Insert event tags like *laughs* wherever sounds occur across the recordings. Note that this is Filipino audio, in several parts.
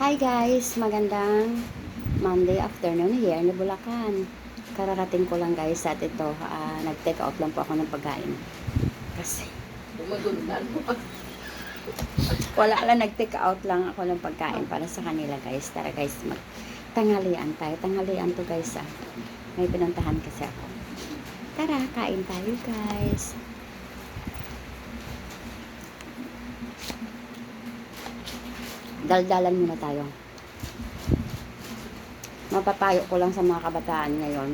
Hi guys, magandang Monday afternoon here na Bulacan. Kararating ko lang guys at ito, ah, nag-take out lang po ako ng pagkain. Kasi wala lang, nag-take out lang ako ng pagkain para sa kanila guys. Tara guys, mag tanghalian tayo. Tanghalian to guys ah. May pinuntahan kasi ako. Tara, kain tayo guys. Daldalan muna tayo. Mapapayo ko lang sa mga kabataan ngayon.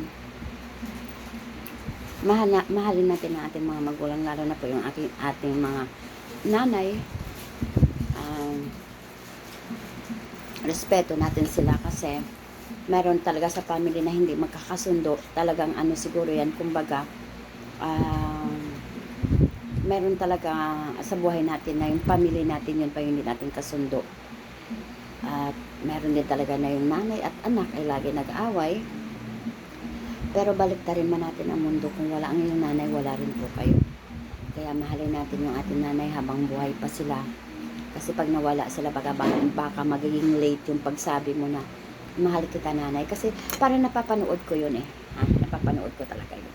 Mahal na, mahalin natin ang ating mga magulang, lalo na po yung ating, ating mga nanay. Um, respeto natin sila kasi meron talaga sa family na hindi magkakasundo. Talagang ano siguro yan, kumbaga, um, meron talaga sa buhay natin na yung family natin yun pa yung hindi natin kasundo. At meron din talaga na yung nanay at anak ay lagi nag-away. Pero balik rin man natin ang mundo kung wala ang iyong nanay, wala rin po kayo. Kaya mahalin natin yung ating nanay habang buhay pa sila. Kasi pag nawala sila, baka, baka magiging late yung pagsabi mo na mahal kita nanay. Kasi para napapanood ko yun eh. Ha? Napapanood ko talaga yun.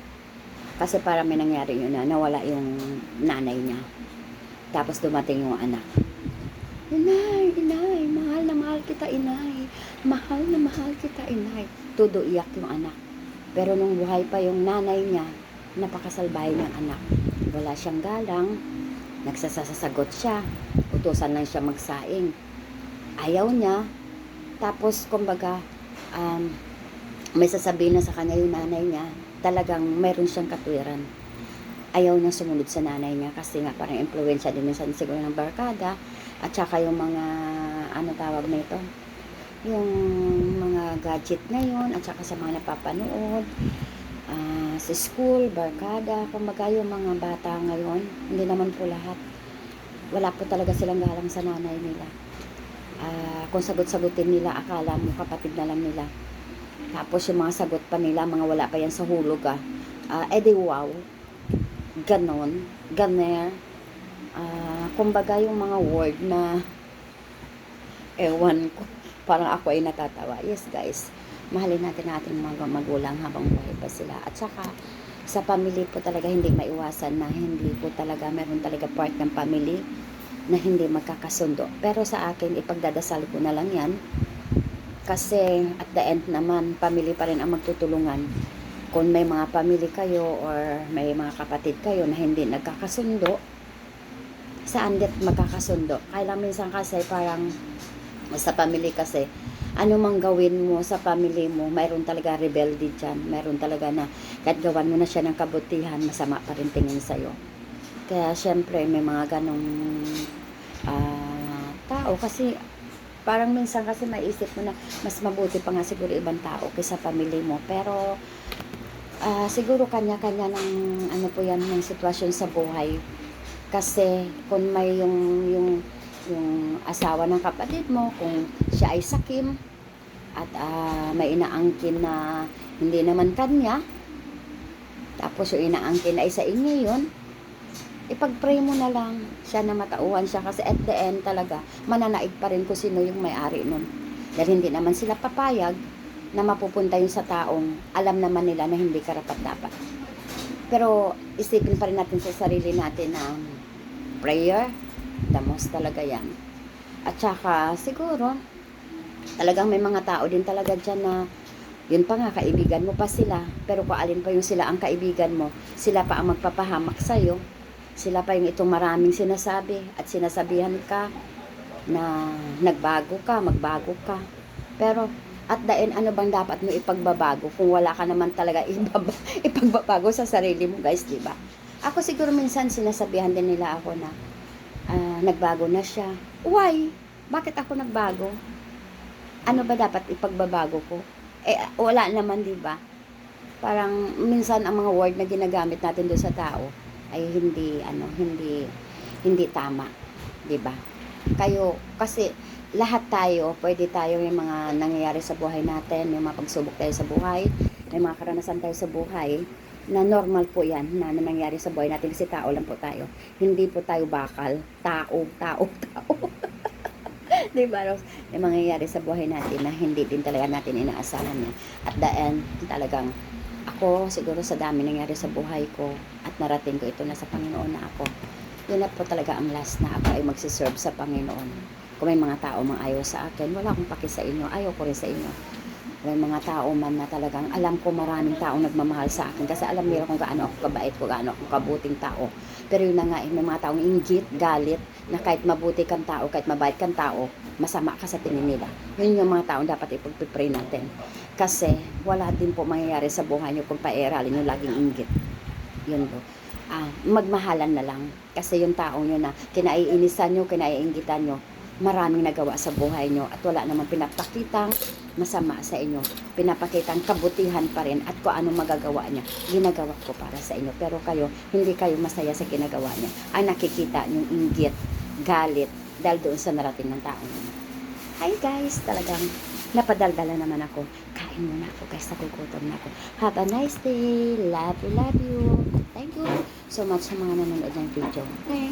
Kasi para may nangyari yun na nawala yung nanay niya. Tapos dumating yung anak. Inay, inay, mahal na mahal kita, inay. Mahal na mahal kita, inay. Todo iyak yung anak. Pero nung buhay pa yung nanay niya, napakasalbahay ng anak. Wala siyang galang, nagsasasagot siya, utusan lang siya magsaing. Ayaw niya, tapos kumbaga, um, may sasabihin na sa kanya yung nanay niya, talagang meron siyang katwiran. Ayaw niya sumunod sa nanay niya kasi nga parang impluensya din minsan siguro ng barkada at saka yung mga ano tawag nito? Yung mga gadget ngayon at saka sa mga napapanood ah, sa school, barkada kumbaga yung mga bata ngayon hindi naman po lahat. Wala po talaga silang galang sa nanay nila. Ah, kung sagot-sagutin nila akala mo kapatid na lang nila. Tapos yung mga sagot pa nila mga wala pa yan sa hulog ah, Ah, edi wow ganon, ganer. Ah, kumbaga yung mga word na ewan ko parang ako ay natatawa. Yes guys mahalin natin ating mga magulang habang buhay pa sila. At saka sa family po talaga hindi maiwasan na hindi po talaga meron talaga part ng family na hindi magkakasundo. Pero sa akin ipagdadasal ko na lang yan. Kasi at the end naman family pa rin ang magtutulungan kung may mga family kayo or may mga kapatid kayo na hindi nagkakasundo saan dit magkakasundo? Kaya minsan kasi parang sa family kasi ano mang gawin mo sa family mo mayroon talaga rebelde dyan. Mayroon talaga na kahit gawan mo na siya ng kabutihan masama pa rin tingin sa'yo. Kaya syempre may mga ganong ah, tao kasi parang minsan kasi maisip mo na mas mabuti pa nga siguro ibang tao kaysa family mo. Pero ah, siguro kanya-kanya ng ano po yan ng sitwasyon sa buhay. Kasi kung may yung yung yung asawa ng kapatid mo kung siya ay sakim at ah, may inaangkin na hindi naman kanya tapos yung inaangkin ay sa inyo yun ipag-pray mo na lang siya na matauhan siya. Kasi at the end talaga mananaig pa rin kung sino yung may-ari nun. Dahil hindi naman sila papayag na mapupunta yun sa taong alam naman nila na hindi karapat dapat. Pero isipin pa rin natin sa sarili natin na prayer most talaga yan. At saka siguro talagang may mga tao din talaga dyan na yun pa nga kaibigan mo pa sila. Pero kung alin pa yung sila ang kaibigan mo sila pa ang magpapahamak sa'yo. Sila pa yung itong maraming sinasabi at sinasabihan ka na nagbago ka, magbago ka. Pero at end, ano bang dapat mo ipagbabago kung wala ka naman talaga *laughs* ipagbabago sa sarili mo, guys, di ba? Ako siguro minsan sinasabihan din nila ako na ah, nagbago na siya. Why? Bakit ako nagbago? Ano ba dapat ipagbabago ko? Eh, wala naman, di ba? Parang minsan ang mga word na ginagamit natin doon sa tao ay hindi ano hindi hindi tama 'di ba kayo kasi lahat tayo pwede tayo yung mga nangyayari sa buhay natin yung mga pagsubok tayo sa buhay may mga karanasan tayo sa buhay na normal po yan na, na nangyari sa buhay natin kasi tao lang po tayo hindi po tayo bakal tao tao *laughs* tao Di ba, Rose? May mangyayari sa buhay natin na hindi din talaga natin inaasahan niya. At the end, talagang ako, siguro sa dami nangyari sa buhay ko at narating ko ito na sa Panginoon na ako. Yun na po talaga ang last na ako ay magsiserve sa Panginoon. Kung may mga tao mang ayaw sa akin, wala akong paki sa inyo. Ayaw ko rin sa inyo. May mga tao man na talagang alam ko maraming taong nagmamahal sa akin kasi alam nila kung gaano ako kabait ko, gaano ako kabuting tao. Pero yun na nga, eh, may mga taong inggit, galit, na kahit mabuti kang tao, kahit mabait kang tao, masama ka sa tingin nila. Yun yung mga taong dapat ipagpipray natin. Kasi wala din po mangyayari sa buhay nyo kung pairalin yung laging inggit. Yun po. Ah, magmahalan na lang. Kasi yung taong yun na kinaiinisan nyo, kinaiingitan nyo, maraming nagawa sa buhay nyo at wala namang pinapakitang masama sa inyo. Pinapakitang kabutihan pa rin at kung anong magagawa niya, ginagawa ko para sa inyo. Pero kayo, hindi kayo masaya sa ginagawa niya. Ay nakikita yung inggit, galit, dahil doon sa narating ng taong. Hi guys, talagang napadaldala naman ako. Kain muna ako guys, nakukutom na ako. Have a nice day. Love you, love you. Thank you so much sa mga nanonood ng video. Thank